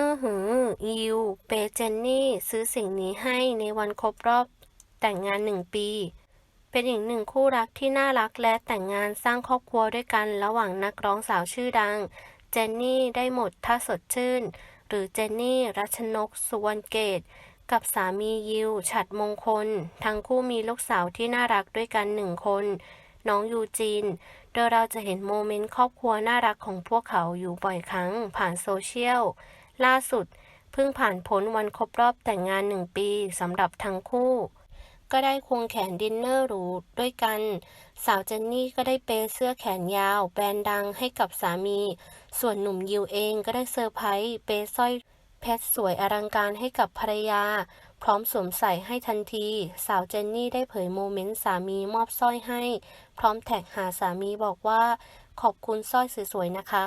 อือหือ ยิว เปเจนนี่ ซื้อสิ่งนี้ให้ในวันครบรอบ แต่งงานหนึ่งปี เป็นอีกหนึ่งคู่รักที่น่ารักและแต่งงานสร้างครอบครัวด้วยกันระหว่างนักร้องสาวชื่อดัง เจนนี่ได้หมดถ้าสดชื่น หรือเจนนี่รัชนก สุวรรณเกต กับสามียิว ฉัดมงคล ทั้งคู่มีลูกสาวที่น่ารักด้วยกันหนึ่งคน น้องยูจีนโดยเราจะเห็นโมเมนต์ครอบครัวน่ารักของพวกเขาอยู่บ่อยครั้งผ่านโซเชียล ล่าสุด เพิ่งผ่านพ้นวันครบรอบแต่งงานหนึ่งปีสำหรับทั้งคู่ ก็ได้ควงแขนดินเนอร์หรูด้วยกัน สาวเจนนี่ก็ได้เปย์เสื้อแขนยาว แบรนด์ดังให้กับสามี ส่วนหนุ่มยิวเองก็ได้เซอร์ไพรส์เปย์สร้อยเพชรสวยอลังการให้กับภรรยา พร้อมสวมใส่ให้ทันที สาวเจนนี่ได้เผยโมเมนต์สามีมอบสร้อยให้ พร้อมแท็กหาสามีบอกว่า ขอบคุณสร้อยสวยๆนะคะ